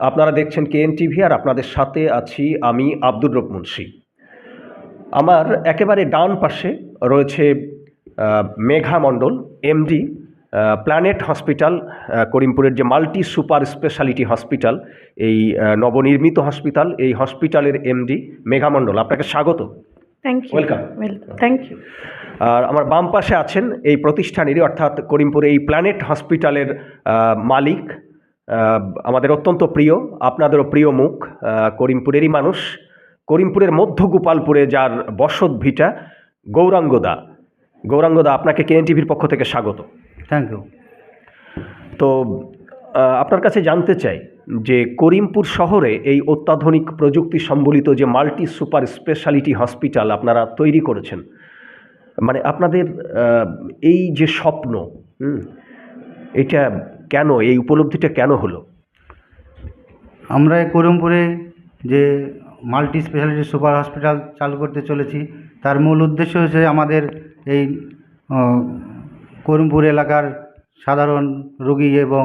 আপনারা দেখছেন KN TV আর আপনাদের সাথে আছি আমি আব্দুর রব মুন্সি আমার একেবারে ডান পাশে রয়েছে Megha Mondal MD planet hospital করিমপুরের যে মাল্টি সুপার স্পেশালিটি হসপিটাল এই নবনির্মিত হসপিটাল এই হসপিটালের এমডি মেঘা মণ্ডল আপনাকে স্বাগত you. Welcome. Well, thank you. আর আমার বাম পাশে আছেন এই প্রতিষ্ঠানেরই অর্থাৎ করিমপুরে এই প্ল্যানেট হসপিটালের মালিক আমাদের অত্যন্ত প্রিয় আপনাদেরও প্রিয় মুখ করিমপুরেরই মানুষ করিমপুরের মধ্য গোপালপুরে যার বসত ভিটা গৌরাঙ্গদা গৌরাঙ্গদা আপনাকে কেএন টিভির পক্ষ থেকে স্বাগত। থ্যাংক ইউ তো আপনার কাছে জানতে চাই যে করিমপুর শহরে এই অত্যাধুনিক প্রযুক্তি সম্বলিত যে মাল্টি সুপার স্পেশালিটি হসপিটাল আপনারা তৈরি করেছেন মানে আপনাদের এই যে স্বপ্ন এটা কেন, এই উপলব্ধিটা কেন হলো? আমরা করিমপুরে যে মাল্টি স্পেশালিটি সুপার হসপিটাল চালু করতে চলেছি, তার মূল উদ্দেশ্য হচ্ছে আমাদের এই করিমপুর এলাকার সাধারণ রোগী এবং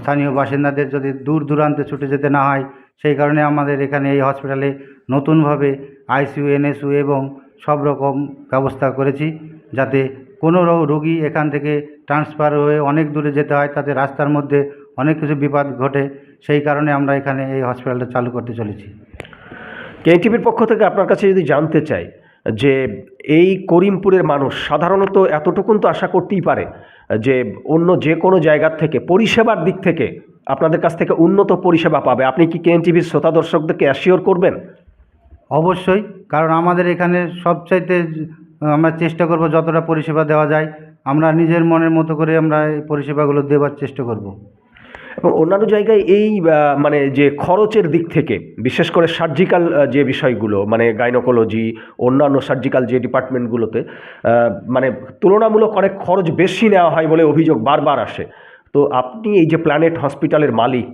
স্থানীয় বাসিন্দাদের যদি দূর দূরান্তে ছুটে যেতে না হয়, সেই কারণে আমাদের এখানে এই হসপিটালে নতুনভাবে আইসিইউ, এনএসইউ এবং সব রকম ব্যবস্থা করেছি, যাতে কোনো রোগী এখান থেকে ট্রান্সফার হয়ে অনেক দূরে যেতে হয় তাতে রাস্তার মধ্যে অনেক কিছু বিপদ ঘটে সেই কারণে আমরা এখানে এই হসপিটালটা চালু করতে চলেছি। কেএন টিভির পক্ষ থেকে আপনার কাছে যদি জানতে চাই যে এই করিমপুরের মানুষ সাধারণত এতটুকুন তো আশা করতেই পারে যে অন্য যে কোনো জায়গার থেকে পরিষেবার দিক থেকে আপনাদের কাছ থেকে উন্নত পরিষেবা পাবে। আপনি কি কেএন টিভির শ্রোতা দর্শকদেরকে অ্যাসিওর করবেন? অবশ্যই কারণ আমাদের এখানে সবচাইতে আমরা চেষ্টা করব যতটা পরিষেবা দেওয়া যায়, আমরা নিজের মনের মতো করে আমরা এই পরিষেবাগুলো দেওয়ার চেষ্টা করব। এবং অন্যান্য জায়গায় এই মানে যে খরচের দিক থেকে, বিশেষ করে সার্জিক্যাল যে বিষয়গুলো মানে গাইনোকোলজি অন্যান্য সার্জিক্যাল যে ডিপার্টমেন্টগুলোতে মানে তুলনামূলক অনেক খরচ বেশি নেওয়া হয় বলে অভিযোগ বারবার আসে। তো আপনি এই যে প্ল্যানেট হসপিটালের মালিক,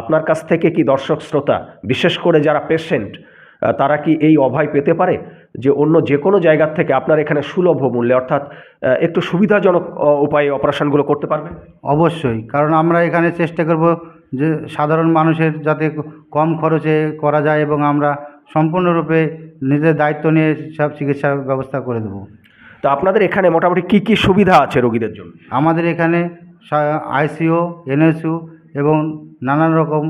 আপনার কাছ থেকে কি দর্শক শ্রোতা, বিশেষ করে যারা পেশেন্ট তারা কি এই অভয় পেতে পারে? যে অন্য যে কোনো জায়গার থেকে আপনার এখানে সুলভ মূল্যে অর্থাৎ একটু সুবিধাজনক উপায়ে অপারেশনগুলো করতে পারবেন অবশ্যই কারণ আমরা এখানে চেষ্টা করব যে সাধারণ মানুষের যাতে কম খরচে করা যায় এবং আমরা সম্পূর্ণরূপে নিজের দায়িত্ব নিয়ে সব চিকিৎসা ব্যবস্থা করে দেবো। তো আপনাদের এখানে মোটামুটি কি কি সুবিধা আছে রোগীদের জন্য? আমাদের এখানে আইসিও এনএসইউ এবং নানান রকম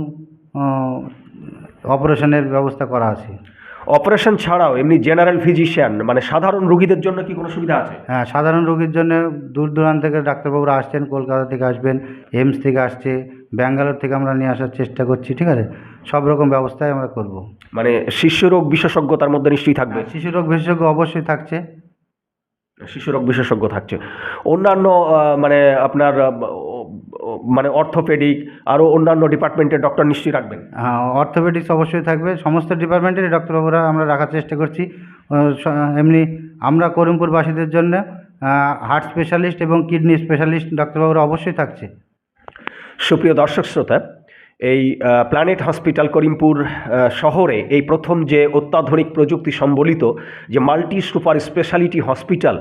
অপারেশনের ব্যবস্থা করা আছে। অপারেশন ছাড়াও এমনি জেনারেল ফিজিশিয়ান মানে সাধারণ রোগীদের জন্য কি কোনো সুবিধা আছে? হ্যাঁ সাধারণ রোগীর জন্য দূর দূরান্ত থেকে ডাক্তারবাবুরা আসছেন কলকাতা থেকে আসবেন এইমস থেকে আসছে ব্যাঙ্গালোর থেকে আমরা নিয়ে আসার চেষ্টা করছি ঠিক আছে? সব রকম ব্যবস্থাই আমরা করব। মানে শিশু রোগ বিশেষজ্ঞ তার মধ্যে নিশ্চয়ই থাকবে? শিশু রোগ বিশেষজ্ঞ অবশ্যই থাকছে। শিশু রোগ বিশেষজ্ঞ থাকছে। অন্যান্য মানে আপনার মানে অর্থোপেডিক আরও অন্যান্য ডিপার্টমেন্টের ডক্টর নিশ্চয়ই রাখবেন। হ্যাঁ অর্থোপেডিক্স অবশ্যই থাকবে। সমস্ত ডিপার্টমেন্টেরই ডক্টরবাবুরা আমরা রাখার চেষ্টা করছি। এমনি আমরা করিমপুরবাসীদের জন্য হার্ট স্পেশালিস্ট এবং কিডনি স্পেশালিস্ট ডক্টরবাবুরা অবশ্যই থাকছে। সুপ্রিয় দর্শক শ্রোতা এই প্ল্যানেট হসপিটাল করিমপুর শহরে এই প্রথম যে অত্যাধুনিক প্রযুক্তি সম্বলিত যে মাল্টি সুপার স্পেশালিটি হসপিটাল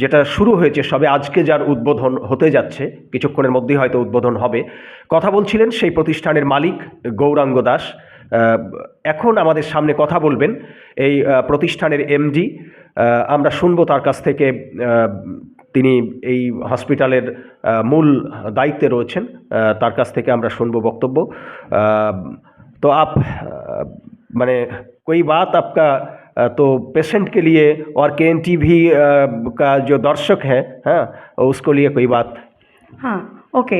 যেটা শুরু হয়েছে সবে আজকে যার উদ্বোধন হতে যাচ্ছে, কিছুক্ষণের মধ্যেই হয়তো উদ্বোধন হবে, কথা বলছিলেন সেই প্রতিষ্ঠানের মালিক গৌরাঙ্গ দাস। এখন আমাদের সামনে কথা বলবেন এই আহ, প্রতিষ্ঠানের এমডি আমরা শুনবো তার কাছ থেকে আহ, তিনি এই হসপিটালের আহ, মূল দায়িত্বে রয়েছেন আহ, তার কাছ থেকে আমরা শুনবো বক্তব্য আহ, তো আপ আহ, মানে कोई बात आपका अ, तो पेशेंट के लिए और के एन टी वी का जो दर्शक है हाँ उसको लिए कोई बात हाँ ओके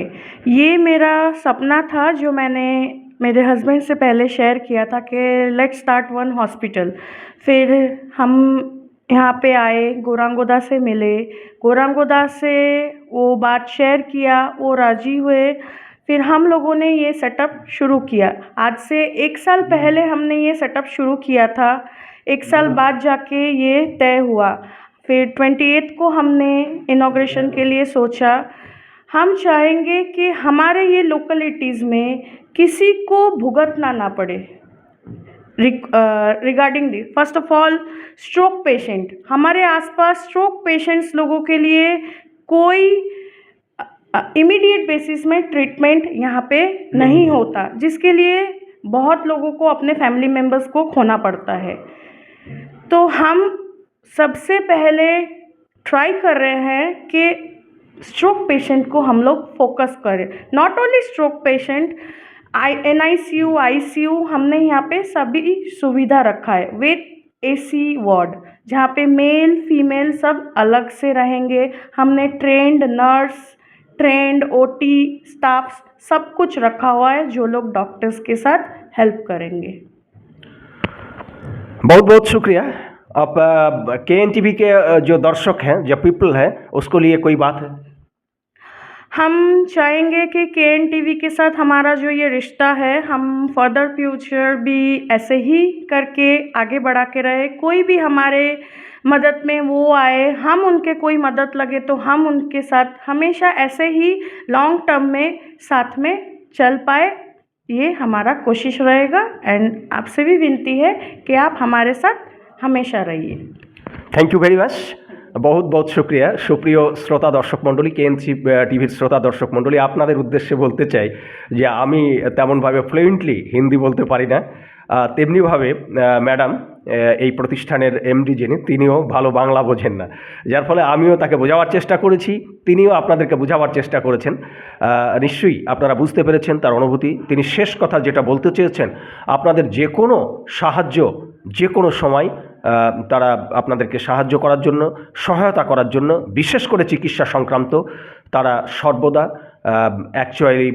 ये मेरा सपना था जो मैंने मेरे हस्बैंड से पहले शेयर किया था कि लेट स्टार्ट वन हॉस्पिटल फिर हम यहाँ पे आए गौरांगोदा से मिले. गौरांगोदा से वो बात शेयर किया वो राज़ी हुए. फिर हम लोगों ने ये सेटअप शुरू किया. आज से एक साल पहले हमने ये सेटअप शुरू किया था. एक साल बाद जाके ये तय हुआ. फिर ट्वेंटी को हमने इनाग्रेशन के लिए सोचा. हम चाहेंगे कि हमारे ये लोकलिटीज़ में किसी को भुगतना ना पड़े। Regarding the first of all stroke patient हमारे आसपास स्ट्रोक पेशेंट्स लोगों के लिए कोई इमीडिएट बेसिस में ट्रीटमेंट यहाँ पे नहीं होता जिसके लिए बहुत लोगों को अपने फैमिली मेंबर्स को खोना पड़ता है। तो हम सबसे पहले ट्राई कर रहे हैं कि स्ट्रोक पेशेंट को हम लोग फोकस करें। Not only stroke patient I N I C U I C U हमने यहाँ पे सभी सुविधा रखा है विथ ए सी वार्ड जहाँ पे मेल फीमेल सब अलग से रहेंगे। हमने trained nurse trained O T staff सब कुछ रखा हुआ है जो लोग डॉक्टर्स के साथ हेल्प करेंगे। बहुत बहुत शुक्रिया। आप के एन टी वी के जो दर्शक हैं, जो पीपल हैं, उसको लिए कोई बात है? हम चाहेंगे कि के एन टी वी के साथ हमारा जो ये रिश्ता है, हम फर्दर फ्यूचर भी ऐसे ही करके आगे बढ़ा के रहे। कोई भी हमारे मदद में वो आए, हम उनके कोई मदद लगे तो हम उनके साथ हमेशा ऐसे ही लॉन्ग टर्म में साथ में चल पाए। ये हमारा कोशिश रहेगा एंड आपसे भी विनती है कि आप हमारे साथ हमेशा रहिए। थैंक यू वेरी मच বহুত বহুত শুক্রিয়া। সুপ্রিয় শ্রোতা দর্শক মণ্ডলী কেএনসি টিভির শ্রোতা দর্শক মণ্ডলী, আপনাদের উদ্দেশ্যে বলতে চাই যে আমি তেমনভাবে ফ্লুয়েন্টলি হিন্দি বলতে পারি না। তেমনিভাবে ম্যাডাম এই প্রতিষ্ঠানের এমডি যিনি, তিনিও ভালো বাংলা বোঝেন না। যার ফলে আমিও তাকে বোঝাবার চেষ্টা করেছি, তিনিও আপনাদেরকে বোঝাবার চেষ্টা করেছেন। নিশ্চয়ই আপনারা বুঝতে পেরেছেন তার অনুভূতি। তিনি শেষ কথা যেটা বলতে চেয়েছেন, আপনাদের যে কোনো সাহায্য যে কোনো সময় তারা আপনাদেরকে সাহায্য করার জন্য, সহায়তা করার জন্য, বিশেষ করে চিকিৎসা সংক্রান্ত, তারা সর্বদা অ্যাকচুয়ালি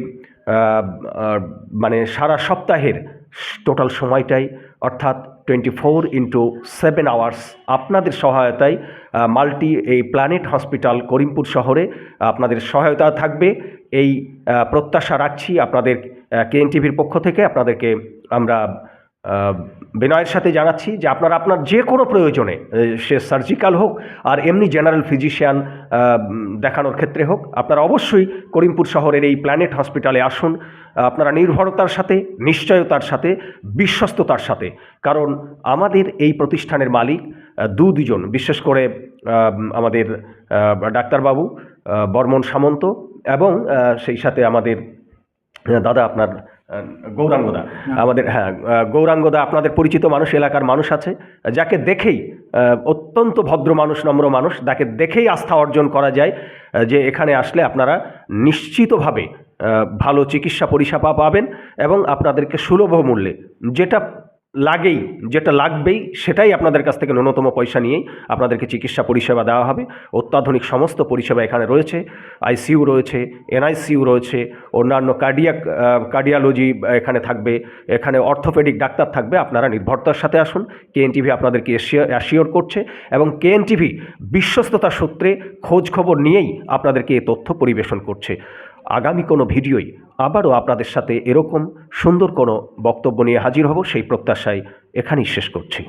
মানে সারা সপ্তাহের টোটাল সময়টাই, অর্থাৎ twenty four into seven hours আপনাদের সহায়তায় মাল্টি এই প্ল্যানেট হসপিটাল করিমপুর শহরে, আপনাদের সহায়তা থাকবে। এই প্রত্যাশা রাখছি আপনাদের কেএন টিভির পক্ষ থেকে, আপনাদেরকে আমরা বিনয়ের সাথে জানাচ্ছি যে আপনারা, আপনার যে কোনো প্রয়োজনে সে সার্জিক্যাল হোক আর এমনি জেনারেল ফিজিশিয়ান দেখানোর ক্ষেত্রে হোক, আপনারা অবশ্যই করিমপুর শহরের এই প্ল্যানেট হসপিটালে আসুন। আপনারা নির্ভরতার সাথে, নিশ্চয়তার সাথে, বিশ্বস্ততার সাথে, কারণ আমাদের এই প্রতিষ্ঠানের মালিক দু দুজন, বিশেষ করে আমাদের ডাক্তারবাবু বর্মন সামন্ত এবং সেই সাথে আমাদের দাদা আপনার গৌরাঙ্গদা। আমাদের হ্যাঁ গৌরাঙ্গদা আপনাদের পরিচিত মানুষ এলাকার মানুষ আছে যাকে দেখেই অত্যন্ত ভদ্র মানুষ নম্র মানুষ তাকে দেখেই আস্থা অর্জন করা যায় যে এখানে আসলে আপনারা নিশ্চিতভাবে ভালো চিকিৎসা পরিষেবা পাবেন এবং আপনাদেরকে সুলভ মূল্যে যেটা লাগেই, যেটা লাগবেই, সেটাই আপনাদের কাছ থেকে ন্যূনতম পয়সা নিয়েই আপনাদেরকে চিকিৎসা পরিষেবা দেওয়া হবে। অত্যাধুনিক সমস্ত পরিষেবা এখানে রয়েছে। আইসিইউ রয়েছে এনআইসিইউ রয়েছে, অন্যান্য কার্ডিয়াক কার্ডিয়ালজি এখানে থাকবে। এখানে অর্থোপেডিক ডাক্তার থাকবে, আপনারা নির্ভরতার সাথে আসুন। কেএনটিভি আপনাদেরকে অ্যাসিওর করছে এবং কেএনটিভি বিশ্বস্ততা সূত্রে খোঁজ খবর নিয়েই আপনাদেরকে এ তথ্য পরিবেশন করছে। আগামী কোনো ভিডিওই আবারও আপনাদের সাথে এরকম সুন্দর কোনো বক্তব্য নিয়ে হাজির হব সেই প্রত্যাশায় এখানেই শেষ করছি।